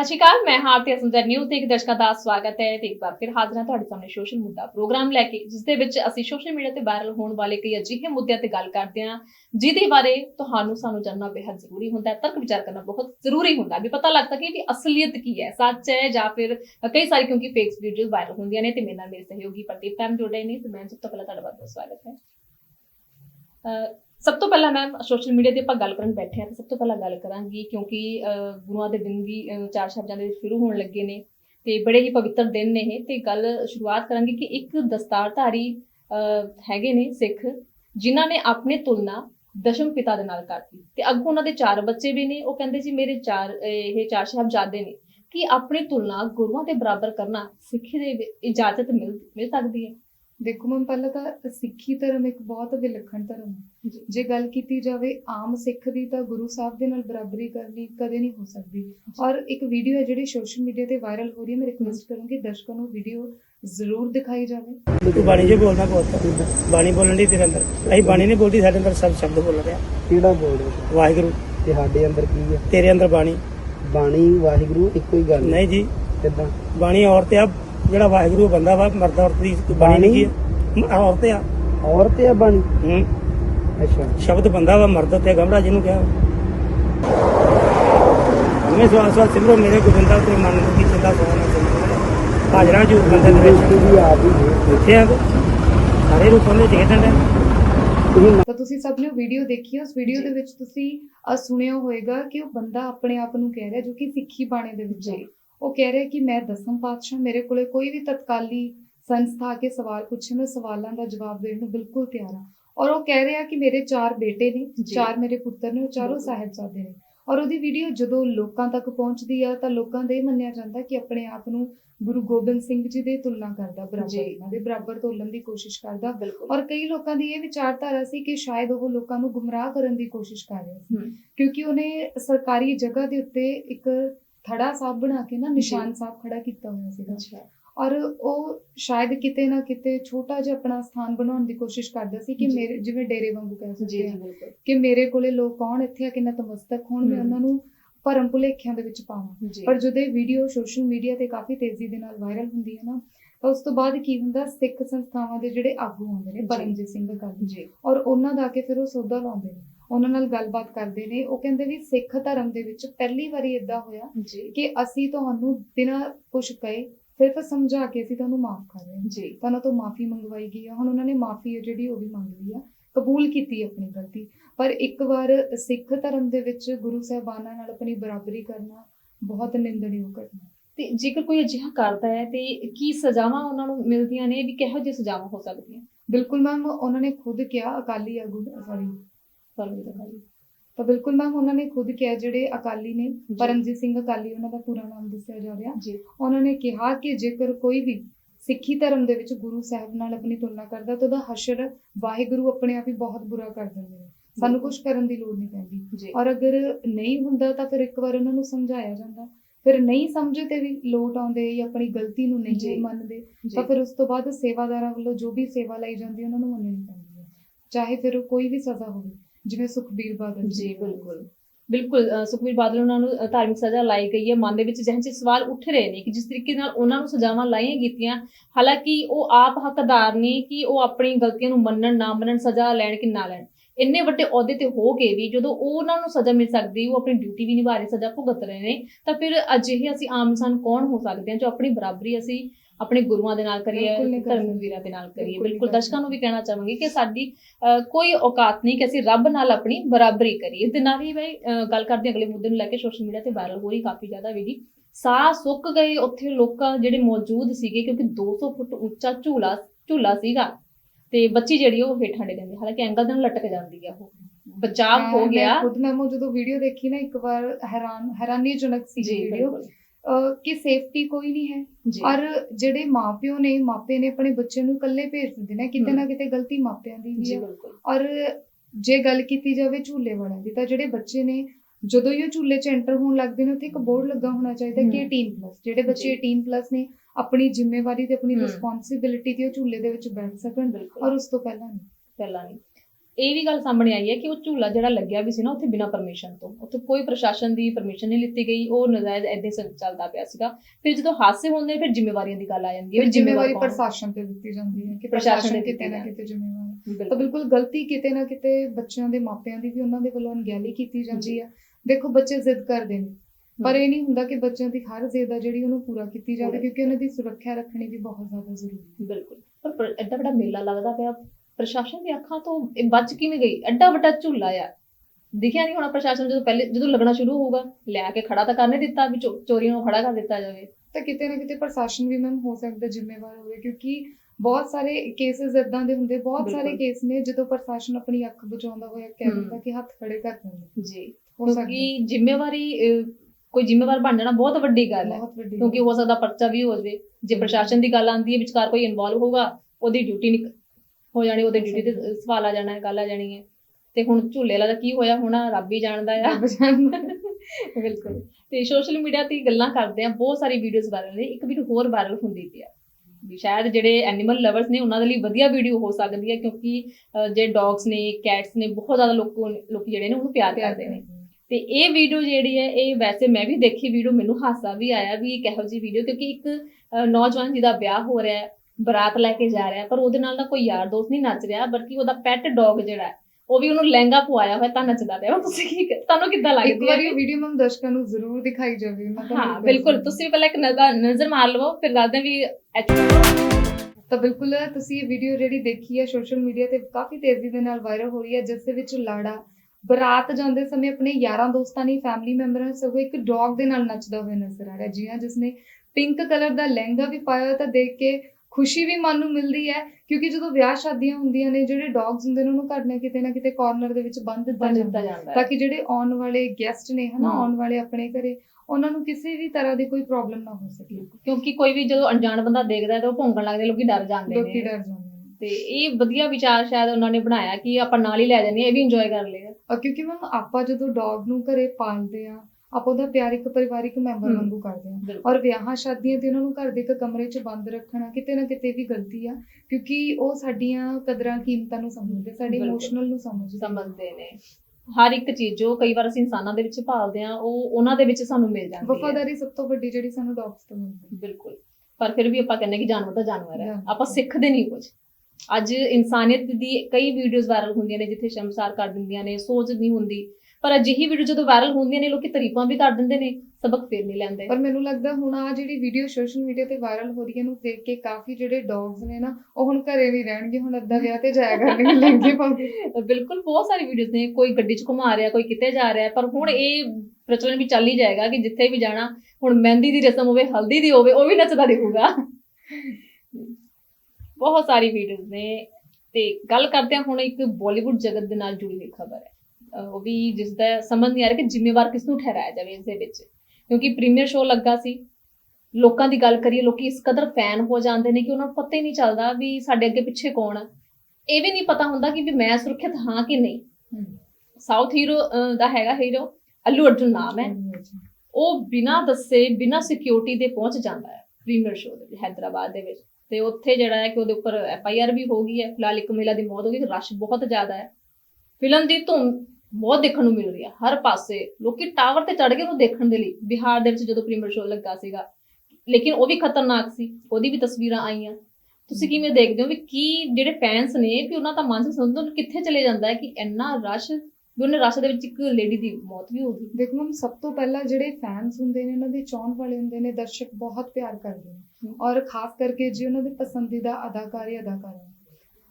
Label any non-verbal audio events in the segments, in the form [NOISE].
ਸਤਿ ਸ਼੍ਰੀ ਅਕਾਲ, ਮੈਂ ਹਾਰਤੀ ਅਸੰਜਰ ਨਿਊਜ਼ ਤੇ ਇੱਕ ਦਰਸ਼ਕਾਂ ਦਾ ਸਵਾਗਤ ਹੈ ਤੇ ਇੱਕ ਵਾਰ ਫਿਰ ਹਾਜ਼ਰ ਹਾਂ ਤੁਹਾਡੇ ਸਾਹਮਣੇ ਸੋਸ਼ਲ ਮੁੱਦਾ ਪ੍ਰੋਗਰਾਮ ਲੈ ਕੇ ਜਿਸ ਦੇ ਵਿੱਚ ਅਸੀਂ ਸੋਸ਼ਲ ਮੀਡੀਆ ਤੇ ਵਾਇਰਲ ਹੋਣ ਵਾਲੇ ਕਈ ਅਜਿਹੇ ਮੁੱਦਿਆਂ ਤੇ ਗੱਲ ਕਰਦੇ ਹਾਂ, ਜਿਹਦੇ ਬਾਰੇ ਤੁਹਾਨੂੰ ਸਾਨੂੰ ਜਾਣਨਾ ਬੇहद ਜ਼ਰੂਰੀ ਹੁੰਦਾ ਹੈ ਤਰਕ ਵਿਚਾਰ ਕਰਨਾ ਬਹੁਤ ਜ਼ਰੂਰੀ ਹੁੰਦਾ, ਵੀ ਪਤਾ ਲੱਗ ਸਕੇ ਵੀ ਅਸਲੀਅਤ ਕੀ ਹੈ, ਸੱਚ ਹੈ ਜਾਂ ਫਿਰ ਕਈ ਸਾਰੀ ਕਿਉਂਕਿ ਫੇਕਸ ਵੀਡੀਓਜ਼ ਵਾਇਰਲ ਹੁੰਦੀਆਂ ਨੇ ਤੇ ਮੇਰੇ ਨਾਲ ਮੇਰੇ ਸਹਿਯੋਗੀ ਪ੍ਰਦੀਪ ਮੈਮ ਜੁੜੇ ਨੇ, ਤੇ ਮੈਂ ਸਭ ਤੋਂ ਪਹਿਲਾਂ ਤੁਹਾਡਾ ਬਹੁਤ ਬਹੁਤ ਸਵਾਗਤ ਹੈ। ਅਹ ਸਭ ਤੋਂ ਪਹਿਲਾਂ ਮੈਮ ਸੋਸ਼ਲ ਮੀਡੀਆ ਤੇ ਆਪਾਂ ਗੱਲ ਕਰਨ ਬੈਠੇ ਹਾਂ ਤੇ ਸਭ ਤੋਂ ਪਹਿਲਾਂ ਗੱਲ ਕਰਾਂਗੀ ਕਿਉਂਕਿ ਗੁਰੂਆਂ ਦੇ ਦਿਨ ਵੀ ਚਾਰ ਸ਼ਬਦਾਂ ਦੇ ਸ਼ੁਰੂ ਹੋਣ ਲੱਗੇ ਨੇ ਤੇ ਬੜੇ ਹੀ ਪਵਿੱਤਰ ਦਿਨ ਨੇ ਇਹ ਤੇ ਗੱਲ ਸ਼ੁਰੂਆਤ ਕਰਾਂਗੇ ਕਿ ਇੱਕ ਦਸਤਾਰਧਾਰੀ ਹੈਗੇ ਨੇ ਸਿੱਖ ਜਿਨ੍ਹਾਂ ਨੇ ਆਪਣੇ ਤੁਲਨਾ ਦਸ਼ਮ ਪਿਤਾ ਦੇ ਨਾਲ ਕਰਤੀ ਤੇ ਅੱਗੋਂ ਉਹਨਾਂ ਦੇ ਚਾਰ ਬੱਚੇ ਵੀ ਨੇ, ਉਹ ਕਹਿੰਦੇ ਜੀ ਮੇਰੇ ਚਾਰ ਇਹ ਚਾਰ ਸਾਹਿਬਜ਼ਾਦੇ ਨੇ ਕਿ ਆਪਣੀ ਤੁਲਨਾ ਗੁਰੂਆਂ ਦੇ ਬਰਾਬਰ ਕਰਨਾ ਸਿੱਖੀ ਦੇ ਇਜਾਜ਼ਤ ਮਿਲ ਮਿਲ ਸਕਦੀ ਹੈ। ਦੇਖੋ ਮੈਂ ਪਹਿਲਾਂ ਤਾਂ ਸਿੱਖੀ ਧਰਮ ਇੱਕ ਬਹੁਤ ਵਿਲੱਖਣ ਧਰਮ ਹੈ। ਜੀ। ਗੱਲ ਕੀਤੀ ਜਾਵੇ ਆਮ ਸਿੱਖ ਦੀ ਤਾਂ ਗੁਰੂ ਸਾਹਿਬ ਦੇ ਨਾਲ ਬਰਾਬਰੀ ਕਰਨੀ ਕਦੇ ਨਹੀਂ ਹੋ ਸਕਦੀ। ਔਰ ਇੱਕ ਵੀਡੀਓ ਹੈ ਜਿਹੜੀ ਸੋਸ਼ਲ ਮੀਡੀਆ ਤੇ ਵਾਇਰਲ ਹੋ ਰਹੀ ਹੈ ਮੈਂ ਰਿਕਵੈਸਟ ਕਰੂੰਗੀ ਦਰਸ਼ਕਾਂ ਨੂੰ ਵੀਡੀਓ ਜ਼ਰੂਰ ਦਿਖਾਈ ਜਾਵੇ। ਤੂੰ ਬਾਣੀ ਜੇ ਬੋਲਦਾ ਬਹੁਤ ਬਾਣੀ ਬੋਲਣ ਦੀ ਤੇਰੇ ਅੰਦਰ। ਅਸੀਂ ਬਾਣੀ ਨਹੀਂ ਬੋਲਦੀ ਸਾਡੇ ਅੰਦਰ ਸਭ ਸ਼ਬਦ ਬੋਲ ਰਿਹਾ ਕਿਹੜਾ ਬੋਲ ਰਿਹਾ ਵਾਹਿਗੁਰੂ। ਤੇ ਸਾਡੇ ਅੰਦਰ ਕੀ ਹੈ? ਤੇਰੇ ਅੰਦਰ ਬਾਣੀ। ਬਾਣੀ ਵਾਹਿਗੁਰੂ ਇੱਕੋ ਹੀ ਗੱਲ ਨਹੀਂ ਜੀ। ਕਿਦਾਂ? ਬਾਣੀ ਔਰਤ ਆ ਜਿਹੜਾ ਵਾਹਿਗੁਰੂ ਬੰਦਾ ਵਾ ਮਰਦ ਔਰਤ ਦੀ ਕੋਈ ਬਾਣੀ? ਨਹੀਂ ਕੀ ਹੈ ਔਰਤ ਆ। ਔਰਤ ਹੈ ਬਾਣੀ? ਹੂੰ। ਅੱਛਾ। ਸ਼ਬਦ ਬੰਦਾ ਵਾ ਮਰਦ ਤੇ ਗਮੜਾ ਜਿਹਨੂੰ ਕਿਹਾ। ਮੈਂ ਸਵਾਸ ਸਵਾਸ ਸਿਮਰੋ ਮੇਰੇ ਗੋਬਿੰਦਾ ਤੇ ਮਨ ਨੂੰ ਕੀ ਚੰਦਾ ਸੋਹਣਾ ਸਿਮਰੋ ਹਾਜ਼ਰਾਂ ਜੂ ਬੰਦੇ ਦੇ ਵਿੱਚ। ਵੀ ਆਪ ਹੀ। ਇੱਥੇ ਆ ਸਾਰੇ ਰੂਪਾਂ ਦੇ ਜਿਹੇ ਨੇ ਤੁਸੀਂ ਤਾਂ ਤੁਸੀਂ ਸਭ ਨੇ ਵੀਡੀਓ ਦੇਖੀ ਉਸ ਵੀਡੀਓ ਦੇ ਵਿੱਚ ਤੁਸੀਂ ਸੁਣਿਆ ਹੋਵੇਗਾ ਕਿ ਉਹ ਬੰਦਾ ਆਪਣੇ ਆਪ ਨੂੰ ਕਹਿ ਰਿਹਾ ਜੋ ਕਿ ਸਿੱਖੀ ਬਾਣੇ ਦੇ ਵਿੱਚ ਹੈ। ਜੀ। ਉਹ ਕਹਿ ਰਿਹਾ ਕਿ ਮੈਂ ਦਸਮ ਪਾਤਸ਼ਾਹ ਮੇਰੇ ਕੋਲੇ ਕੋਈ ਵੀ ਤਤਕਾਲੀ ਸੰਸਥਾ ਕੇ ਸਵਾਲ ਪੁੱਛੇ ਮੈਂ ਸਵਾਲਾਂ ਦਾ ਜਵਾਬ ਦੇਣ ਨੂੰ ਬਿਲਕੁਲ ਤਿਆਰ ਹਾਂ ਔਰ ਉਹ ਕਹਿ ਰਿਹਾ ਕਿ ਮੇਰੇ ਚਾਰ ਬੇਟੇ ਨੇ। ਚਾਰ ਮੇਰੇ ਪੁੱਤਰ ਨੇ ਉਹ ਚਾਰੋਂ। ਸਾਹਿਬਜ਼ਾਦੇ ਨੇ ਔਰ ਉਹਦੀ ਵੀਡੀਓ ਜਦੋਂ ਲੋਕਾਂ ਤੱਕ ਪਹੁੰਚਦੀ ਆ ਤਾਂ ਲੋਕਾਂ ਦੇ ਇਹ ਮੰਨਿਆ ਜਾਂਦਾ ਕਿ ਆਪਣੇ ਆਪ ਨੂੰ ਗੁਰੂ ਗੋਬਿੰਦ ਸਿੰਘ ਜੀ ਦੇ ਤੁਲਨਾ ਕਰਦਾ ਬਰਾਬਰ। ਇਹਨਾਂ ਦੇ ਬਰਾਬਰ ਤੋਲਣ ਦੀ ਕੋਸ਼ਿਸ਼ ਕਰਦਾ ਔਰ ਕਈ ਲੋਕਾਂ ਦੀ ਇਹ ਵਿਚਾਰਧਾਰਾ ਸੀ ਕਿ ਸ਼ਾਇਦ ਉਹ ਲੋਕਾਂ ਨੂੰ ਗੁੰਮਰਾਹ ਕਰਨ ਦੀ ਕੋਸ਼ਿਸ਼ ਕਰ ਰਿਹਾ ਸੀ ਕਿਉਂਕਿ ਉਹਨੇ ਸਰਕਾਰੀ ਜਗ੍ਹਾ ਦੇ ਉੱਤੇ ਇੱਕ ਥੜਾ ਸਾਹਿਬ ਬਣਾ ਕੇ ਨਾ ਨਿਸ਼ਾਨ। ਸਾਹਿਬ ਖੜਾ ਕੀਤਾ ਹੋਇਆ ਸੀਗਾ। ਅੱਛਾ। ਔਰ ਉਹ ਸ਼ਾਇਦ ਕਿਤੇ ਨਾ ਕਿਤੇ ਛੋਟਾ ਜਿਹਾ ਆਪਣਾ ਸਥਾਨ ਬਣਾਉਣ ਦੀ ਕੋਸ਼ਿਸ਼ ਕਰਦਾ ਸੀ ਕਿ। ਮੇਰੇ ਜਿਵੇਂ ਡੇਰੇ ਵਾਂਗੂ ਕਹਿ ਸਕਦੇ ਜੀ ਹਾਂ ਬਿਲਕੁਲ। ਕਿ ਮੇਰੇ ਕੋਲੇ ਲੋਕ ਆਉਣ ਇੱਥੇ ਆ ਕੇ ਨਤਮਸਤਕ ਹੋਣ ਮੈਂ। ਉਹਨਾਂ ਨੂੰ ਭਰਮ ਭੁਲੇਖਿਆਂ ਦੇ ਵਿੱਚ ਪਾਵਾਂ। ਪਰ ਜਦੋਂ ਇਹ ਵੀਡੀਓ ਸੋਸ਼ਲ ਮੀਡੀਆ ਤੇ ਕਾਫੀ ਤੇਜ਼ੀ ਦੇ ਨਾਲ ਵਾਇਰਲ ਹੁੰਦੀ ਹੈ ਨਾ ਤਾਂ ਉਸ ਤੋਂ ਬਾਅਦ ਕੀ ਹੁੰਦਾ ਸਿੱਖ ਸੰਸਥਾਵਾਂ ਦੇ ਜਿਹੜੇ ਆਗੂ ਹੁੰਦੇ ਨੇ। ਪਰਮਜੀਤ ਸਿੰਘ ਜੀ। ਔਰ ਉਹਨਾਂ ਦਾ ਕੇ ਫਿਰ ਉਹ ਸੌਦਾ ਲਾਉਂਦੇ ਨੇ। ਉਹਨਾਂ ਨਾਲ ਗੱਲਬਾਤ ਕਰਦੇ ਨੇ ਉਹ ਕਹਿੰਦੇ ਵੀ ਸਿੱਖ ਧਰਮ ਦੇ ਵਿੱਚ ਪਹਿਲੀ ਵਾਰੀ ਇਦਾਂ ਹੋਇਆ ਜੀ। ਕਿ ਅਸੀਂ ਤੁਹਾਨੂੰ ਬਿਨਾਂ ਕੁਝ ਕਹੇ ਸਿਰਫ ਸਮਝਾ ਕੇ ਅਸੀਂ ਤੁਹਾਨੂੰ ਮਾਫ ਕਰ ਰਹੇ ਹਾਂ। ਜੀ। ਤਾਂ ਉਹਨਾਂ ਤੋਂ ਮਾਫੀ ਮੰਗਵਾਈ ਗਈ ਹੈ ਹੁਣ ਉਹਨਾਂ ਨੇ ਮਾਫੀ ਹੈ ਜਿਹੜੀ ਉਹ ਵੀ ਮੰਗ ਲਈ ਆ ਕਬੂਲ ਕੀਤੀ ਆਪਣੀ ਗਲਤੀ। ਪਰ ਇੱਕ ਵਾਰ ਸਿੱਖ ਧਰਮ ਦੇ ਵਿੱਚ ਗੁਰੂ ਸਾਹਿਬਾਨਾਂ ਨਾਲ ਆਪਣੀ ਬਰਾਬਰੀ ਕਰਨਾ ਬਹੁਤ ਨਿੰਦਣਯੋਗ ਘਟਨਾ। ਤੇ ਜੇਕਰ ਕੋਈ ਅਜਿਹਾ ਕਰਦਾ ਹੈ ਤੇ ਕੀ ਸਜ਼ਾਵਾਂ ਉਹਨਾਂ ਨੂੰ ਮਿਲਦੀਆਂ ਨੇ? ਵੀ ਕਿਹੋ ਜਿਹੀ ਸਜ਼ਾਵਾਂ ਹੋ ਸਕਦੀਆਂ? ਬਿਲਕੁਲ ਮੈਮ ਉਹਨਾਂ ਨੇ ਖੁਦ ਕਿਹਾ ਅਕਾਲੀ ਆਗੂ ਸੌਰੀ ਤੁਹਾਨੂੰ ਦਿਖਾਈ। ਤਾਂ ਬਿਲਕੁਲ ਮੈਮ ਉਹਨਾਂ ਨੇ ਖੁਦ ਕਿਹਾ ਜਿਹੜੇ ਅਕਾਲੀ ਨੇ ਪਰਮਜੀਤ ਸਿੰਘ ਅਕਾਲੀ ਉਹਨਾਂ ਦਾ ਪੂਰਾ ਨਾਮ ਦੱਸਿਆ ਜਾ ਰਿਹਾ। ਜੀ। ਉਹਨਾਂ ਨੇ ਕਿਹਾ ਕਿ ਜੇਕਰ ਕੋਈ ਵੀ ਸਿੱਖੀ ਧਰਮ ਦੇ ਵਿੱਚ ਗੁਰੂ ਸਾਹਿਬ ਨਾਲ ਆਪਣੀ ਤੁਲਨਾ ਕਰਦਾ ਤਾਂ ਉਹਦਾ ਹਸ਼ਰ ਵਾਹਿਗੁਰੂ ਆਪਣੇ ਆਪ ਹੀ ਬਹੁਤ ਬੁਰਾ ਕਰ ਦਿੰਦੇ ਨੇ। ਸਾਨੂੰ ਕੁਝ ਕਰਨ ਦੀ ਲੋੜ ਨਹੀਂ ਪੈਂਦੀ। ਔਰ ਅਗਰ ਨਹੀਂ ਹੁੰਦਾ ਤਾਂ ਫਿਰ ਇੱਕ ਵਾਰ ਉਹਨਾਂ ਨੂੰ ਸਮਝਾਇਆ ਜਾਂਦਾ। ਫਿਰ ਨਹੀਂ ਸਮਝੇ ਤੇ ਵੀ ਲੋਟ ਆਉਂਦੇ ਜਾਂ ਆਪਣੀ ਗਲਤੀ ਨੂੰ। ਨਹੀਂ ਮੰਨਦੇ ਤਾਂ ਫਿਰ ਉਸ ਤੋਂ ਬਾਅਦ ਸੇਵਾਦਾਰਾਂ ਵੱਲੋਂ ਜੋ ਵੀ ਸੇਵਾ ਲਈ ਜਾਂਦੀ ਉਹਨਾਂ ਨੂੰ ਮੰਨਣੀ ਪੈਂਦੀ ਹੈ। ਚਾਹੇ ਫਿਰ ਕੋਈ ਵੀ ਸਜ਼ਾ ਹੋਵੇ। ਜਿਵੇਂ ਸੁਖਬੀਰ ਬਾਦਲ ਜੀ ਬਿਲਕੁਲ। ਬਿਲਕੁਲ ਸੁਖਬੀਰ ਬਾਦਲ ਉਹਨਾਂ ਨੂੰ ਧਾਰਮਿਕ ਸਜ਼ਾ ਲਾਈ ਗਈ ਹੈ। ਮਨ ਦੇ ਵਿੱਚ ਜਿਹੇ ਜਿਹੇ ਸਵਾਲ ਉੱਠ ਰਹੇ ਨੇ ਕਿ ਜਿਸ ਤਰੀਕੇ ਨਾਲ ਉਹਨਾਂ ਨੂੰ ਸਜ਼ਾਵਾਂ ਲਾਈਆਂ ਕੀਤੀਆਂ ਹਾਲਾਂਕਿ ਉਹ ਆਪ ਹੱਕਦਾਰ ਨੇ ਕਿ ਉਹ ਆਪਣੀ ਗਲਤੀਆਂ ਨੂੰ ਮੰਨਣ ਨਾ ਮੰਨਣ ਸਜ਼ਾ ਲੈਣ ਕਿ ਨਾ ਲੈਣ। ਇੰਨੇ ਵੱਡੇ ਅਹੁਦੇ ਤੇ ਹੋ ਕੇ ਵੀ ਜਦੋਂ ਉਹਨਾਂ ਨੂੰ ਸਜ਼ਾ ਮਿਲ ਸਕਦੀ ਉਹ ਆਪਣੀ ਡਿਊਟੀ ਵੀ ਨਿਭਾ ਰਹੇ ਸਜ਼ਾ ਭੁਗਤ ਰਹੇ ਨੇ ਤਾਂ ਫਿਰ ਅਜਿਹੇ ਅਸੀਂ ਆਮ ਇਨਸਾਨ ਕੌਣ ਹੋ ਸਕਦੇ ਹਾਂ ਜੋ ਆਪਣੀ ਬਰਾਬਰੀ ਅਸੀਂ ਆਪਣੇ ਗੁਰੂਆਂ ਦੇ ਨਾਲ ਕਰੀਏ ਧਰਮ। ਵੀਰਾਂ ਦੇ ਨਾਲ ਕਰੀਏ। ਬਿਲਕੁਲ ਦਰਸ਼ਕਾਂ ਨੂੰ ਵੀ ਕਹਿਣਾ ਚਾਹਾਂਗੇ ਕਿ ਸਾਡੀ ਕੋਈ ਔਕਾਤ ਨਹੀਂ ਕਿ ਅਸੀਂ ਰੱਬ ਨਾਲ ਆਪਣੀ ਬਰਾਬਰੀ ਕਰੀਏ। ਤੇ ਨਾਲ ਹੀ ਬਈ ਗੱਲ ਕਰਦੇ ਅਗਲੇ ਮੁੱਦੇ ਨੂੰ ਲੈ ਕੇ ਸੋਸ਼ਲ ਮੀਡੀਆ ਤੇ ਵਾਇਰਲ ਹੋ ਰਹੀ ਕਾਫੀ ਜ਼ਿਆਦਾ ਵੀਡੀ ਸਾਹ ਸੁੱਕ ਗਏ ਉੱਥੇ ਲੋਕਾਂ ਜਿਹੜੇ ਮੌਜੂਦ ਸੀਗੇ ਕਿਉਂਕਿ 200 ਫੁੱਟ ਉੱਚਾ ਝੂਲਾ ਝੂਲਾ ਸੀਗਾ ਤੇ ਬੱਚੀ ਜਿਹੜੀ ਉਹ ਹੇਠਾਂ ਡੇ ਜਾਂਦੀ ਹਾਲਾਂਕਿ ਐਂਗਲ ਦੇ ਨਾਲ ਲਟਕ ਜਾਂਦੀ ਆ ਉਹ। ਬਚਾਅ ਹੋ ਮੈਂ ਗਿਆ। ਖੁਦ ਮੈਂ ਉਹ ਜਦੋਂ ਵੀਡੀਓ ਦੇਖੀ ਨਾ ਇੱਕ ਵਾਰ ਹੈਰਾਨ ਹੈਰਾਨੀਜਨਕ ਸੀ ਵੀਡੀਓ ਕਿ ਸੇਫਟੀ ਕੋਈ ਨਹੀਂ ਹੈ ਔਰ ਜਿਹੜੇ ਮਾਪਿਓ ਨੇ ਮਾਪੇ ਨੇ ਆਪਣੇ ਬੱਚੇ ਨੂੰ ਇਕੱਲੇ ਭੇਜ ਦਿੰਦੇ ਨੇ ਕਿਤੇ। ਨਾ ਕਿਤੇ ਗਲਤੀ ਮਾਪਿਆਂ ਦੀ ਵੀ ਹੈ ਔਰ ਜੇ ਗੱਲ ਕੀਤੀ ਜਾਵੇ ਝੂਲੇ ਵਾਲਿਆਂ ਦੀ ਤਾਂ ਜਿਹੜੇ ਬੱਚੇ ਨੇ ਜਦੋਂ ਹੀ ਉਹ ਝੂਲੇ 'ਚ ਐਂਟਰ ਹੋਣ ਲੱਗਦੇ ਨੇ ਉੱਥੇ ਇੱਕ ਬੋਰਡ ਲੱਗਾ ਹੋਣਾ ਚਾਹੀਦਾ ਕਿ ਹਮ। 18 ਪਲੱਸ ਜਿਹੜੇ ਬੱਚੇ ਜੀ। 18 ਪਲੱਸ ਨੇ ਆਪਣੀ ਜ਼ਿੰਮੇਵਾਰੀ ਤੇ ਆਪਣੀ। ਰਿਸਪੌਂਸਿਬਿਲਿਟੀ ਤੇ ਉਹ ਝੂਲੇ ਦੇ ਵਿੱਚ ਬੈਠ ਸਕਣ ਬਿਲਕੁਲ ਔਰ ਉਸ ਤੋਂ ਪਹਿਲਾਂ ਨਹੀਂ ਪਹਿਲਾਂ ਨਹੀਂ ਇਹ ਵੀ ਗੱਲ ਸਾਹਮਣੇ ਆਈ ਹੈ ਕਿ ਉਹ ਝੂਲਾ ਜਿਹੜਾ ਲੱਗਿਆ ਵੀ ਸੀ ਨਾ ਉੱਥੇ ਬਿਨਾਂ ਪਰਮਿਸ਼ਨ ਤੋਂ ਉੱਥੇ ਕੋਈ ਪ੍ਰਸ਼ਾਸਨ ਦੀ ਪਰਮਿਸ਼ਨ ਨਹੀਂ ਲਿੱਤੀ ਗਈ ਉਹ ਨਜਾਇਜ਼ ਐਦਾਂ ਚੱਲਦਾ ਪਿਆ ਸੀਗਾ। ਫਿਰ ਜਦੋਂ ਹਾਦਸੇ ਹੁੰਦੇ ਫਿਰ ਜ਼ਿੰਮੇਵਾਰੀਆਂ ਦੀ ਗੱਲ ਆ ਜਾਂਦੀ ਹੈ ਜ਼ਿੰਮੇਵਾਰੀ? ਪ੍ਰਸ਼ਾਸਨ ਤੇ ਦਿੱਤੀ ਜਾਂਦੀ ਹੈ ਕਿ ਪ੍ਰਸ਼ਾਸਨ ਕਿਤੇ ਨਾ ਕਿਤੇ ਜ਼ਿੰਮੇਵਾਰ। ਤਾਂ ਬਿਲਕੁਲ। ਗਲਤੀ ਕਿਤੇ ਨਾ ਕਿਤੇ ਬੱਚਿਆਂ ਦੇ ਮਾਪਿਆਂ ਦੀ ਵੀ ਉਹਨਾਂ ਦੇ ਵੱਲੋਂ ਅਣਗਹਿਲੀ ਕੀਤੀ ਜਾਂਦੀ ਹੈ ਦੇਖੋ ਬੱਚੇ ਜ਼ਿੱਦ ਕਰਦੇ ਨੇ ਪਰ ਇਹ ਨਹੀਂ ਹੁੰਦਾ ਕਿ ਬੱਚਿਆਂ ਦੀ ਹਰ ਜ਼ਿੱਦ ਆ ਜਿਹੜੀ ਉਹਨੂੰ ਪੂਰਾ ਕੀਤੀ ਜਾਵੇ। ਕਿਉਂਕਿ ਉਹਨਾਂ ਦੀ ਸੁਰੱਖਿਆ ਰੱਖਣੀ ਵੀ ਬਹੁਤ ਜ਼ਿਆਦਾ ਜ਼ਰੂਰੀ ਹੈ। ਬਿਲਕੁਲ। ਪਰ ਐਡਾ ਵੱਡਾ ਮੇਲਾ ਲੱਗਦਾ ਪਿਆ ਪ੍ਰਸ਼ਾਸਨ ਦੀ ਅੱਖਾਂ ਤੋਂ ਇਹ ਬਚ ਕਿਵੇਂ ਗਈ? ਐਡਾ ਵੱਡਾ ਝੂਲਾ ਆ। ਦਿਖਿਆ ਨਹੀਂ ਹੋਣਾ ਪ੍ਰਸ਼ਾਸਨ ਜਦੋਂ ਪਹਿਲੇ ਜਦੋਂ ਲੱਗਣਾ ਸ਼ੁਰੂ ਹੋਊਗਾ ਲੈ ਕੇ ਖੜਾ ਤਾਂ ਕਰਨੇ ਦਿੱਤਾ ਵੀ ਚੋ- ਚੋਰੀਆਂ ਨੂੰ ਖੜਾ ਕਰ ਦਿੱਤਾ ਜਾਵੇ। ਤਾਂ ਕਿਤੇ ਨਾ ਕਿਤੇ ਪ੍ਰਸ਼ਾਸਨ ਵੀ ਮੈਮ ਹੋ ਸਕਦਾ ਜ਼ਿੰਮੇਵਾਰ ਹੋਵੇ ਕਿਉਂਕਿ ਬਹੁਤ ਸਾਰੇ ਕੇਸਿਸ ਇਦਾਂ ਦੇ ਹੁੰਦੇ ਬਹੁਤ ਸਾਰੇ ਬਿਲਕੁਲ। ਕੇਸ ਨੇ ਜਦੋਂ ਪ੍ਰਸ਼ਾਸਨ ਆਪਣੀ ਅੱਖ ਬਚਾਉਂਦਾ ਹੋਇਆ ਕਹਿ ਹਮ। ਦਿੰਦਾ ਕਿ ਹੱਥ ਖੜੇ ਕਰ ਦਿੰਦਾ। ਜੀ। ਹੋ ਸਕਦਾ। ਕਿਉਂਕਿ ਜ਼ਿੰਮੇਵਾਰੀ ਅਹ, ਕੋਈ ਜ਼ਿੰਮੇਵਾਰ ਬਣ ਜਾਣਾ ਬਹੁਤ ਵੱਡੀ ਗੱਲ ਹੈ। ਬਹੁਤ ਵੱਡੀ ਕਿਉਂਕਿ ਹੋ ਸਕਦਾ ਪਰਚਾ ਵੀ ਹੋ ਜਾਵੇ। ਜੇ ਪ੍ਰਸ਼ਾਸਨ ਦੀ ਗੱਲ ਆਂਦੀ ਹੈ ਵਿਚਕਾਰ ਕੋਈ ਇਨਵੋਲਵ ਹੋਗਾ ਉਹਦੀ ਡਿਊਟੀ ਹੋ ਜਾਣੀ ਉਹਦੇ ਡਿਊਟੀ ਤੇ ਸਵਾਲ ਆ ਜਾਣਾ ਹੈ ਗੱਲ ਆ ਜਾਣੀ ਹੈ। ਤੇ ਹੁਣ ਝੂਲੇ ਵਾਲਾ ਦਾ ਕੀ ਹੋਇਆ? ਹੋਣਾ ਰੱਬ ਹੀ ਜਾਣਦਾ ਆ। ਰੱਬ ਜਾਣਦਾ। [LAUGHS] ਬਿਲਕੁਲ। ਤੇ ਸੋਸ਼ਲ ਮੀਡੀਆ ਤੇ ਗੱਲਾਂ ਕਰਦੇ ਆ ਬਹੁਤ ਸਾਰੀ ਵੀਡੀਓਜ਼ ਵਾਇਰਲ ਨੇ। ਇੱਕ ਵੀਡੀਓ ਹੋਰ ਵਾਇਰਲ ਹੁੰਦੀ ਪਈ ਆ। ਵੀ ਸ਼ਾਇਦ ਜਿਹੜੇ ਐਨੀਮਲ ਲਵਰਸ ਨੇ ਉਹਨਾਂ ਦੇ ਲਈ ਵਧੀਆ ਵੀਡੀਓ ਹੋ ਸਕਦੀ ਹੈ ਕਿਉਂਕਿ ਜੇ ਡੌਗਸ ਨੇ ਕੈਟਸ ਨੇ ਬਹੁਤ ਜ਼ਿਆਦਾ ਲੋਕੋ ਲੋਕ ਜਿਹੜੇ ਨੇ ਉਹਨੂੰ ਪਿਆਰ ਕਰਦੇ ਨੇ। ਤੇ ਇਹ ਵੀਡੀਓ ਜਿਹੜੀ ਹੈ ਇਹ ਵੈਸੇ ਮੈਂ ਵੀ ਦੇਖੀ ਵੀਡੀਓ ਮੈਨੂੰ ਹਾਸਾ ਵੀ ਆਇਆ ਵੀ ਇਹ ਕਿਹੋ ਜਿਹੀ ਵੀਡੀਓ ਕਿਉਂਕਿ ਇੱਕ ਨੌਜਵਾਨ ਜਿਹਦਾ ਵਿਆਹ ਹੋ ਰਿਹਾ ਹੈ ਬਰਾਤ ਲੈ ਕੇ ਜਾ ਰਿਹਾ ਪਰ ਉਹਦੇ ਨਾਲ ਨਾ ਕੋਈ ਯਾਰ ਦੋਸਤ ਨਹੀਂ ਨੱਚ ਰਿਹਾ ਬਲਕਿ ਉਹਦਾ ਪੈਟ ਡੌਗ ਜਿਹੜਾ ਉਹ ਵੀ ਉਹਨੂੰ ਲਹਿੰਗਾ ਪਵਾਇਆ ਹੋਇਆ ਤਾਂ ਨੱਚਦਾ ਪਿਆ। ਤੁਸੀਂ ਕੀ ਤੁਹਾਨੂੰ ਕਿੱਦਾਂ ਇੱਕ ਲੱਗਦੀ ਹੈ? ਵਾਰੀ ਵੀਡੀਓ ਮੈਂ ਦਰਸ਼ਕਾਂ ਨੂੰ ਜ਼ਰੂਰ ਦਿਖਾਈ ਜਾਵੇ ਮੈਂ ਹਾਂ ਬਿਲਕੁਲ। ਤੁਸੀਂ ਵੀ ਪਹਿਲਾਂ ਇੱਕ ਨਜ਼ਰ ਮਾਰ ਲਵੋ ਫਿਰ ਦੱਸਦੇ ਵੀ ਤਾਂ ਬਿਲਕੁਲ ਤੁਸੀਂ ਇਹ ਵੀਡੀਓ ਜਿਹੜੀ ਦੇਖੀ ਹੈ ਸੋਸ਼ਲ ਮੀਡੀਆ ਤੇ ਕਾਫੀ ਤੇਜ਼ੀ ਦੇ ਨਾਲ ਵਾਇਰਲ ਹੋ ਰਹੀ ਹੈ ਜਿਸ ਦੇ ਵਿੱਚ ਲਾੜਾ ਬਰਾਤ ਜਾਂਦੇ ਸਮੇਂ ਆਪਣੇ ਯਾਰਾਂ ਦੋਸਤਾਂ ਨਹੀਂ ਫੈਮਿਲੀ ਮੈਂਬਰਾਂ ਸਗੋਂ ਇੱਕ ਡੌਗ ਦੇ ਨਾਲ ਨੱਚਦਾ ਹੋਇਆ ਨਜ਼ਰ ਆ ਰਿਹਾ ਜੀ ਹਾਂ ਜਿਸਨੇ ਪਿੰਕ ਕਲਰ ਦਾ ਲਹਿੰਗਾ ਵੀ ਪਾਇਆ ਹੋਇਆ ਤਾਂ ਦੇਖ ਕੇ ਖੁਸ਼ੀ ਵੀ ਮਨ ਨੂੰ ਮਿਲਦੀ ਹੈ ਕਿਉਂਕਿ ਜਦੋਂ ਵਿਆਹ ਸ਼ਾਦੀਆਂ ਹੁੰਦੀਆਂ ਨੇ ਜਿਹੜੇ ਡੌਗਸ ਹੁੰਦੇ ਨੇ ਉਹਨੂੰ ਘਰ ਨਾ ਕਿਤੇ ਨਾ ਕਿਤੇ ਕਾਰਨਰ ਦੇ ਵਿੱਚ ਬੰਨ ਦਿੱਤਾ ਜਾਂਦਾ ਹੈ। ਤਾਂ ਕਿ ਜਿਹੜੇ ਆਉਣ ਵਾਲੇ ਗੈਸਟ ਨੇ ਹਨਾ। ਆਉਣ ਵਾਲੇ ਆਪਣੇ ਘਰੇ ਉਹਨਾਂ ਨੂੰ ਕਿਸੇ ਵੀ ਤਰ੍ਹਾਂ ਦੀ ਕੋਈ ਪ੍ਰੋਬਲਮ ਨਾ ਹੋ ਸਕੇ। ਕਿਉਂਕਿ ਕੋਈ ਵੀ ਜਦੋਂ ਅਣਜਾਣ ਬੰਦਾ ਦੇਖਦਾ ਹੈ ਤਾਂ ਉਹ ਭੌਂਕਣ ਲੱਗਦੇ ਲੋਕੀ ਡਰ ਜਾਂਦੇ ਲੋਕੀ ਨੇ ਡਰ ਜਾਂਦੇ ਤੇ ਇਹ ਵਧੀਆ ਵਿਚਾਰ ਸ਼ਾਇਦ ਉਹਨਾਂ ਨੇ ਬਣਾਇਆ ਕਿ ਆਪਾਂ ਨਾਲ ਹੀ ਲੈ ਜਾਂਦੇ ਹਾਂ ਇਹ ਵੀ ਇੰਜੋਏ ਕਰ ਅਹ ਕਿਉਂਕਿ ਮੈਮ ਆਪਾਂ ਜਦੋਂ ਡੌਗ ਨੂੰ ਘਰੇ ਪਾਲਦੇ ਆ ਆਪਾਂ ਉਹਦਾ ਪਿਆਰ ਇੱਕ ਪਰਿਵਾਰਿਕ ਮੈਂਬਰ। ਵਾਂਗੂ ਕਰਦੇ ਬਿਲਕੁਲ। ਔਰ ਵਿਆਹਾਂ ਸ਼ਾਦੀਆਂ ਤੇ ਉਹਨਾਂ ਨੂੰ ਘਰ ਦੇ ਇੱਕ ਕਮਰੇ 'ਚ ਬੰਦ ਰੱਖਣਾ ਕਿਤੇ ਨਾ ਕਿਤੇ ਵੀ ਗਲਤੀ ਆ ਕਿਉਂਕਿ ਉਹ ਸਾਡੀਆਂ ਕਦਰਾਂ ਕੀਮਤਾਂ ਨੂੰ ਸਮਝਦੇ ਸਾਡੇ। ਇਮੋਸ਼ਨਲ ਨੂੰ ਸਮਝਦੇ। ਸਮਝਦੇ ਨੇ। ਹਰ ਇੱਕ ਚੀਜ਼ ਜੋ ਕਈ ਵਾਰ ਅਸੀਂ ਇਨਸਾਨਾਂ ਦੇ ਵਿੱਚ ਭਾਲਦੇ ਆ ਉਹ ਉਹਨਾਂ ਦੇ ਵਿੱਚ ਸਾਨੂੰ ਮਿਲ ਜਾਂਦੀ ਹੈ। ਵਫਾਦਾਰੀ ਸਭ ਤੋਂ ਵੱਡੀ ਜਿਹੜੀ ਸਾਨੂੰ ਡੌਗਸ ਤੋਂ ਮਿਲਦੀ ਬਿਲਕੁਲ। ਪਰ ਫਿਰ ਵੀ ਆਪਾਂ ਕਹਿੰਦੇ ਕਿ ਜਾਨਵਰ ਤਾਂ ਜਾਨਵਰ ਹੈ। ਆਪਾਂ ਹੈ। ਸਿੱਖਦੇ ਨਹੀਂ ਕੁਝ। ਅੱਜ ਇਨਸਾਨੀਅਤ ਦੀ ਕਈ ਵੀਡੀਓਜ਼ ਵਾਇਰਲ ਹੁੰਦੀਆਂ ਨੇ ਜਿੱਥੇ ਸ਼ਰਮਸਾਰ ਕਰ ਦਿੰਦੀਆਂ ਨੇ ਸੋਚ ਨਹੀਂ ਹੁੰਦੀ। ਪਰ ਅਜਿਹੀ ਵੀਡੀਓ ਜਦੋਂ ਵਾਇਰਲ ਹੁੰਦੀਆਂ ਨੇ ਲੋਕੀ ਤਾਰੀਫਾਂ ਵੀ ਕਰ ਦਿੰਦੇ ਨੇ ਸਬਕ ਫੇਰ ਨਹੀਂ ਲੈਂਦੇ। ਪਰ ਮੈਨੂੰ ਲੱਗਦਾ ਹੁਣ ਆ ਜਿਹੜੀ ਵੀਡੀਓ ਸੋਸ਼ਲ ਮੀਡੀਆ ਤੇ ਵਾਇਰਲ ਹੋ ਰਹੀ ਹੈ ਨੂੰ ਦੇਖ ਕੇ ਕਾਫੀ ਜਿਹੜੇ ਡੌਗਸ ਨੇ ਨਾ ਉਹ ਹੁਣ ਘਰੇ ਨਹੀਂ ਰਹਿਣਗੇ ਹੁਣ ਅੱਧਾ ਵਿਆਹ ਤੇ ਜਾਇਆ ਕਰਨਗੇ ਲਹਿੰਗੇ ਪਾ ਕੇ। ਬਿਲਕੁਲ ਬਹੁਤ ਸਾਰੀ ਵੀਡੀਓਜ਼ ਨੇ ਕੋਈ ਗੱਡੀ 'ਚ ਘੁਮਾ ਰਿਹਾ ਕੋਈ ਕਿਤੇ ਜਾ ਰਿਹਾ ਪਰ ਹੁਣ ਇਹ ਪ੍ਰਚਲਨ ਵੀ ਚੱਲ ਹੀ ਜਾਏਗਾ ਕਿ ਜਿੱਥੇ ਵੀ ਜਾਣਾ ਹੁਣ ਮਹਿੰਦੀ ਦੀ ਰਸਮ ਹੋਵੇ ਹਲਦੀ ਦੀ ਹੋਵੇ ਉਹ ਵੀ ਨੱਚਦਾ ਦਿਖੂਗਾ ਬਹੁਤ ਸਾਰੀ ਵੀਡੀਓਜ਼ ਨੇ ਤੇ ਗੱਲ ਕਰਦੇ ਹਾਂ ਹੁਣ ਇੱਕ ਬਾਲੀਵੁੱਡ ਜਗਤ ਦੇ ਨਾਲ ਜੁੜੀ ਹੋਈ ਖਬਰ ਹੈ। ਉਹ ਵੀ ਜਿਸ ਦਾ ਸਮਝ ਨਹੀਂ ਆ ਰਿਹਾ ਕਿ ਜ਼ਿੰਮੇਵਾਰ ਕਿਸ ਨੂੰ ਠਹਿਰਾਇਆ ਜਾਵੇ ਇਸ ਦੇ ਵਿੱਚ। ਕਿਉਂਕਿ ਪ੍ਰੀਮੀਅਰ ਸ਼ੋਅ ਲੱਗਾ ਸੀ। ਲੋਕਾਂ ਦੀ ਗੱਲ ਕਰੀਏ ਲੋਕੀ ਇਸ ਕਦਰ ਫੈਨ ਹੋ ਜਾਂਦੇ ਨੇ ਕਿ ਉਹਨਾਂ ਨੂੰ ਪਤਾ ਹੀ ਨਹੀਂ ਚੱਲਦਾ ਵੀ ਸਾਡੇ ਅੱਗੇ ਪਿੱਛੇ ਕੌਣ ਆ। ਇਹ ਵੀ ਨਹੀਂ ਪਤਾ ਹੁੰਦਾ ਕਿ ਵੀ ਮੈਂ ਸੁਰੱਖਿਅਤ ਹਾਂ ਕਿ ਨਹੀਂ। ਸਾਊਥ ਹੀਰੋ ਦਾ ਹੈਗਾ ਹੀਰੋ ਅੱਲੂ ਅਰਜੁਨ ਨਾਮ ਹੈ। ਉਹ ਬਿਨਾਂ ਦੱਸੇ ਬਿਨਾਂ ਸਿਕਿਉਰਿਟੀ ਦੇ ਪਹੁੰਚ ਜਾਂਦਾ ਹੈ ਪ੍ਰੀਮੀਅਰ ਸ਼ੋਅ ਦੇ ਵਿੱਚ ਹੈਦਰਾਬਾਦ ਦੇ ਵਿੱਚ। ਤੇ ਉੱਥੇ ਜਿਹੜਾ ਹੈ ਕਿ ਉਹਦੇ ਉੱਪਰ ਐਫ ਆਈ ਆਰ ਵੀ ਹੋ ਗਈ ਹੈ। ਫਿਲਹਾਲ ਇੱਕ ਮਹਿਲਾ ਦੀ ਮੌਤ ਹੋ ਗਈ ਰਸ਼ ਬਹੁਤ ਜ਼ਿਆਦਾ ਹੈ। ਫਿਲਮ ਦੀ ਧੁੰਮ ਬਹੁਤ ਦੇਖਣ ਨੂੰ ਮਿਲ ਰਹੀ ਹੈ ਹਰ ਪਾਸੇ ਲੋਕੀ ਟਾਵਰ ਤੇ ਚੜ੍ਹ ਕੇ ਉਹਨੂੰ ਦੇਖਣ ਦੇ ਲਈ ਬਿਹਾਰ ਦੇ ਵਿੱਚ ਜਦੋਂ ਪ੍ਰੀਮੀਅਰ ਸ਼ੋਅ ਲੱਗਾ ਸੀਗਾ ਲੇਕਿਨ ਉਹ ਵੀ ਖਤਰਨਾਕ ਸੀ ਉਹਦੀ ਵੀ ਤਸਵੀਰਾਂ ਆਈਆਂ। ਤੁਸੀਂ ਕਿਵੇਂ ਦੇਖਦੇ ਹੋ ਵੀ ਕੀ ਜਿਹੜੇ ਫੈਨਸ ਨੇ ਵੀ ਉਹਨਾਂ ਦਾ ਮਾਨਸਿਕ ਸੰਤੁਲਨ ਕਿੱਥੇ ਚਲੇ ਜਾਂਦਾ ਹੈ ਕਿ ਇੰਨਾ ਰਸ਼ ਵੀ ਉਹਨੇ ਰਸ਼ ਦੇ ਵਿੱਚ ਇੱਕ ਲੇਡੀ ਦੀ ਮੌਤ ਵੀ ਹੋ ਗਈ? ਦੇਖੋ ਮੈਮ ਸਭ ਤੋਂ ਪਹਿਲਾਂ ਜਿਹੜੇ ਫੈਨਸ ਹੁੰਦੇ ਨੇ ਉਹਨਾਂ ਦੇ ਚਾਹਣ ਵਾਲੇ ਹੁੰਦੇ ਨੇ ਦਰਸ਼ਕ ਬਹੁਤ ਪਿਆਰ ਕਰਦੇ ਨੇ। ਔਰ ਖਾਸ ਕਰਕੇ ਜੇ ਉਹਨਾਂ ਦੇ ਪਸੰਦੀਦਾ ਅਦਾਕਾਰ ਅਦਾਕਾਰਾ ਹੈ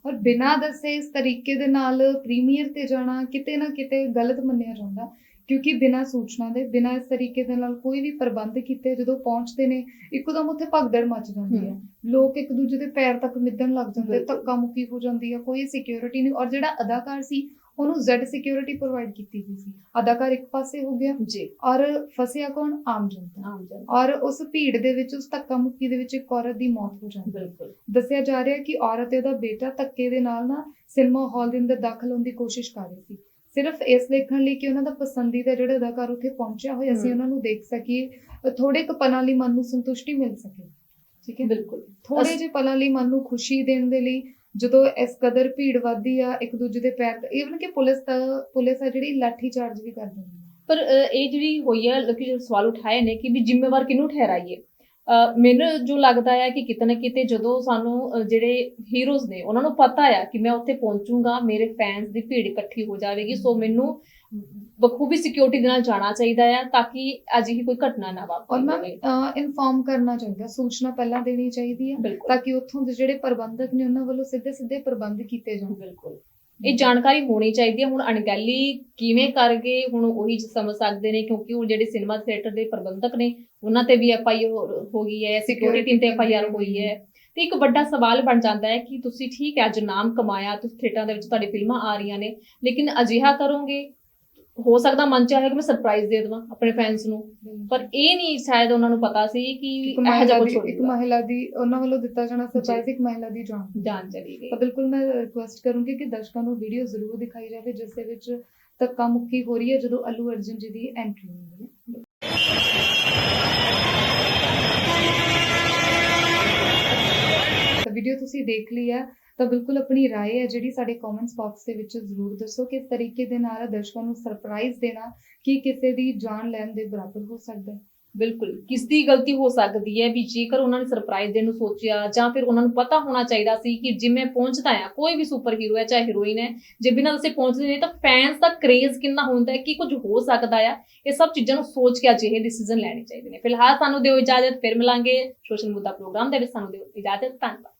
ਔਰ ਬਿਨਾਂ ਦੱਸੇ ਇਸ ਤਰੀਕੇ ਦੇ ਨਾਲ ਪ੍ਰੀਮੀਅਰ ਤੇ ਜਾਣਾ ਕਿਤੇ ਨਾ ਕਿਤੇ ਗਲਤ ਮੰਨਿਆ ਜਾਂਦਾ ਕਿਉਂਕਿ ਬਿਨਾਂ ਸੂਚਨਾ ਦੇ ਬਿਨਾਂ ਇਸ ਤਰੀਕੇ ਦੇ ਨਾਲ ਕੋਈ ਵੀ ਪ੍ਰਬੰਧ ਕੀਤੇ ਜਦੋਂ ਪਹੁੰਚਦੇ ਨੇ ਇੱਕਦਮ ਉੱਥੇ ਭਗਦੜ ਮਚ ਜਾਂਦੀ ਹੈ ਲੋਕ ਇੱਕ ਦੂਜੇ ਦੇ ਪੈਰ ਤੱਕ ਮਿੱਧਣ ਲੱਗ ਜਾਂਦੇ। ਧੱਕਾ ਮੁੱਕੀ ਹੋ ਜਾਂਦੀ ਹੈ ਕੋਈ ਸਿਕਿਉਰਿਟੀ ਨਹੀਂ ਔਰ ਜਿਹੜਾ ਅਦਾਕਾਰ ਸੀ ਉਹਨੂੰ ਜ਼ੈਡ ਸਿਕਿਉਰਿਟੀ ਪ੍ਰੋਵਾਈਡ ਕੀਤੀ ਗਈ ਸੀ। ਅਦਾਕਾਰ ਇੱਕ ਪਾਸੇ ਹੋ ਗਿਆ ਜੀ। ਔਰ ਫਸਿਆ ਕੌਣ? ਆਮ ਜਨਤਾ। ਆਮ ਜਨ ਔਰ ਉਸ ਭੀੜ ਦੇ ਵਿੱਚ ਉਸ ਧੱਕਾ ਮੁੱਕੀ ਦੇ ਵਿੱਚ ਇੱਕ ਔਰਤ ਦੀ ਮੌਤ ਹੋ ਜਾਂਦੀ ਬਿਲਕੁਲ। ਦੱਸਿਆ ਜਾ ਰਿਹਾ ਕਿ ਔਰਤ ਤੇ ਉਹਦਾ ਬੇਟਾ ਧੱਕੇ ਦੇ ਨਾਲ ਨਾ ਸਿਨੇਮਾ ਹਾਲ ਦੇ ਅੰਦਰ ਦਾਖਲ ਹੋਣ ਦੀ ਕੋਸ਼ਿਸ਼ ਕਰ ਰਹੀ ਸੀ। ਸਿਰਫ ਇਸ ਦੇਖਣ ਲਈ ਕਿ ਉਹਨਾਂ ਦਾ ਪਸੰਦੀਦਾ ਜਿਹੜਾ ਅਦਾਕਾਰ ਉੱਥੇ ਪਹੁੰਚਿਆ ਹੋਇਆ ਹਮ। ਉਹਨਾਂ ਨੂੰ ਦੇਖ ਸਕੀਏ ਥੋੜੇ ਕੁ ਪਲਾਂ ਲਈ ਮਨ ਨੂੰ ਸੰਤੁਸ਼ਟੀ ਮਿਲ ਸਕੇ। ਠੀਕ ਹੈ? ਬਿਲਕੁਲ। ਥੋੜੇ ਜਿਹੇ ਪਲਾਂ ਲਈ ਮਨ ਨੂੰ ਖੁਸ਼ੀ ਦੇਣ ਦੇ ਲਈ ਜਦੋਂ ਇਸ ਕਦਰ ਭੀੜ ਵੱਧਦੀ ਆ ਇੱਕ ਦੂਜੇ ਦੇ ਪੈਰ ਈਵਨ ਕਿ ਪੁਲਿਸ ਤਾਂ ਪੁਲਿਸ ਆ ਜਿਹੜੀ ਲਾਠੀ ਚਾਰਜ ਵੀ ਕਰ ਦਿੰਦੀ ਆ। ਪਰ ਅ, ਇਹ ਜਿਹੜੀ ਹੋਈ ਹੈ ਲੋਕੀ ਜੋ ਸਵਾਲ ਉਠਾਏ ਨੇ ਕਿ ਵੀ ਜ਼ਿੰਮੇਵਾਰ ਕਿਹਨੂੰ ਠਹਿਰਾਈਏ? ਮੈਨੂੰ ਜੋ ਲੱਗਦਾ ਹੈ ਕਿ ਕਿਤੇ ਨਾ ਕਿਤੇ ਜਦੋਂ ਸਾਨੂੰ ਜਿਹੜੇ ਹੀਰੋਜ਼ ਨੇ ਉਹਨਾਂ ਨੂੰ ਪਤਾ ਆ ਕਿ ਮੈਂ ਉੱਥੇ ਪਹੁੰਚੂਗਾ ਮੇਰੇ ਫੈਨਸ ਦੀ ਭੀੜ ਇਕੱਠੀ ਹੋ ਜਾਵੇਗੀ ਸੋ ਮੈਨੂੰ ਬਖੂਬੀ ਸਿਕਿਉਰਿਟੀ ਦੇ ਨਾਲ ਜਾਣਾ ਚਾਹੀਦਾ ਆ ਤਾਂ ਕਿ ਅਜਿਹੀ ਕੋਈ ਘਟਨਾ ਨਾ ਔਰ ਵਾਪਰੇ ਮੈਮ ਇਨਫਾਰਮ ਕਰਨਾ ਚਾਹੀਦਾ ਸੂਚਨਾ ਪਹਿਲਾਂ ਦੇਣੀ ਚਾਹੀਦੀ ਹੈ ਤਾਂ ਕਿ ਉੱਥੋਂ ਦੇ ਜਿਹੜੇ ਪ੍ਰਬੰਧਕ ਨੇ ਉਹਨਾਂ ਵੱਲੋਂ ਸਿੱਧੇ ਸਿੱਧੇ ਪ੍ਰਬੰਧ ਕੀਤੇ ਜਾਣ। ਬਿਲਕੁਲ। ਇਹ ਜਾਣਕਾਰੀ ਹੋਣੀ ਚਾਹੀਦੀ ਹੈ। ਹੁਣ ਅਣਗਹਿਲੀ ਕਿਵੇਂ ਕਰ ਗਏ ਹੁਣ ਉਹੀ ਸਮਝ ਸਕਦੇ ਨੇ? ਕਿਉਂਕਿ ਉਹ ਜਿਹੜੇ ਸਿਨੇਮਾ ਥੀਏਟਰ ਦੇ ਪ੍ਰਬੰਧਕ ਨੇ, ਉਹਨਾਂ ਤੇ ਵੀ ਐਫ ਆਈ ਹੋ ਗਈ ਹੈ ਸਿਕਿਉਰਿਟੀ ਟੀਮ ਤੇ ਐਫ ਆਈ ਆਰ ਹੋਈ ਹੈ। ਤੇ ਇੱਕ ਵੱਡਾ ਸਵਾਲ ਬਣ ਜਾਂਦਾ ਹੈ ਕਿ ਤੁਸੀਂ ਠੀਕ ਹੈ, ਅੱਜ ਨਾਮ ਕਮਾਇਆ, ਤੁਸੀਂ ਥੀਏਟਰਾਂ ਦੇ ਵਿੱਚ ਤੁਹਾਡੀ ਫਿਲਮਾਂ ਆ ਰਹੀਆਂ ਨੇ, ਲੇਕਿਨ ਅਜਿਹਾ ਕਰੋਗੇ? ਹੋ ਸਕਦਾ ਮਨ ਚਾਹੇ ਕਿ ਮੈਂ ਸਰਪ੍ਰਾਈਜ਼ ਦੇ ਦੇਵਾਂ ਆਪਣੇ ਫੈਨਸ ਨੂੰ। ਪਰ ਇਹ ਨਹੀਂ ਸ਼ਾਇਦ ਉਹਨਾਂ ਨੂੰ ਪਤਾ ਸੀ ਕਿ ਇਹੋ ਜਿਹਾ ਕੁਝ ਇੱਕ ਮਹਿਲਾ ਦੀ ਉਹਨਾਂ ਵੱਲੋਂ ਦਿੱਤਾ ਜਾਣਾ ਸਰਪ੍ਰਾਈਜ਼ ਇੱਕ ਮਹਿਲਾ ਦੀ ਜਾਨ। ਜਾਨ ਚਲੀ ਗਈ। ਤਾਂ ਬਿਲਕੁਲ ਮੈਂ ਰਿਕੁਐਸਟ ਕਰੂੰਗੀ ਕਿ ਦਰਸ਼ਕਾਂ ਨੂੰ ਵੀਡੀਓ ਜ਼ਰੂਰ ਦਿਖਾਈ ਜਾਵੇ ਜਿਸ ਦੇ ਵਿੱਚ ਧੱਕਾ ਮੁੱਕੀ ਹੋ ਰਹੀ ਹੈ ਜਦੋਂ ਅਲੂ ਅਰਜੁਨ ਜੀ ਦੀ ਐਂਟਰੀ ਹੁੰਦੀ ਹੈ। ਤਾਂ ਵੀਡੀਓ ਤੁਸੀਂ ਦੇਖ ਲਈ ਹੈ। ਤਾਂ ਬਿਲਕੁਲ ਆਪਣੀ رائے ਹੈ ਜਿਹੜੀ ਸਾਡੇ ਕਮੈਂਟਸ ਬਾਕਸ ਦੇ ਵਿੱਚ ਜ਼ਰੂਰ ਦੱਸੋ ਕਿਸ ਤਰੀਕੇ ਦੇ ਨਾਲ ਦਰਸ਼ਕਾਂ ਨੂੰ ਸਰਪ੍ਰਾਈਜ਼ ਦੇਣਾ ਕੀ ਕਿਸੇ ਦੀ ਜਾਨ ਲੈਣ ਦੇ ਬਰਾਬਰ ਹੋ ਸਕਦਾ ਹੈ ਬਿਲਕੁਲ ਕਿਸ ਦੀ ਗਲਤੀ ਹੋ ਸਕਦੀ ਹੈ ਵੀ ਜੇਕਰ ਉਹਨਾਂ ਨੇ ਸਰਪ੍ਰਾਈਜ਼ ਦੇਣ ਨੂੰ ਸੋਚਿਆ ਜਾਂ ਫਿਰ ਉਹਨਾਂ ਨੂੰ ਪਤਾ ਹੋਣਾ ਚਾਹੀਦਾ ਸੀ ਕਿ ਜਿਵੇਂ ਪਹੁੰਚਦਾ ਆ ਕੋਈ ਵੀ ਸੁਪਰ ਹੀਰੋ ਹੈ ਚਾਹੇ ਹੀਰੋਇਨ ਹੈ ਜੇ ਬਿਨਾਂ ਦੱਸੇ ਪਹੁੰਚਦੇ ਨੇ ਤਾਂ ਫੈਨਸ ਦਾ ਕ੍ਰੇਜ਼ ਕਿੰਨਾ ਹੁੰਦਾ ਹੈ ਕੀ ਕੁਝ ਹੋ ਸਕਦਾ ਆ ਇਹ ਸਭ ਚੀਜ਼ਾਂ ਨੂੰ ਸੋਚ ਕੇ ਅਜਿਹੇ ਡਿਸੀਜਨ ਲੈਣੇ ਚਾਹੀਦੇ ਨੇ ਫਿਲਹਾਲ ਸਾਨੂੰ ਦਿਓ ਇਜਾਜ਼ਤ ਫਿਰ ਮਿਲਾਂਗੇ ਸੋਸ਼ਲ ਮੁੱਦਾ ਪ੍ਰੋਗਰਾਮ ਦੇ ਵਿੱਚ ਸਾਨੂੰ ਦਿਓ ਇਜਾਜ਼ਤ ਧੰਨਵਾਦ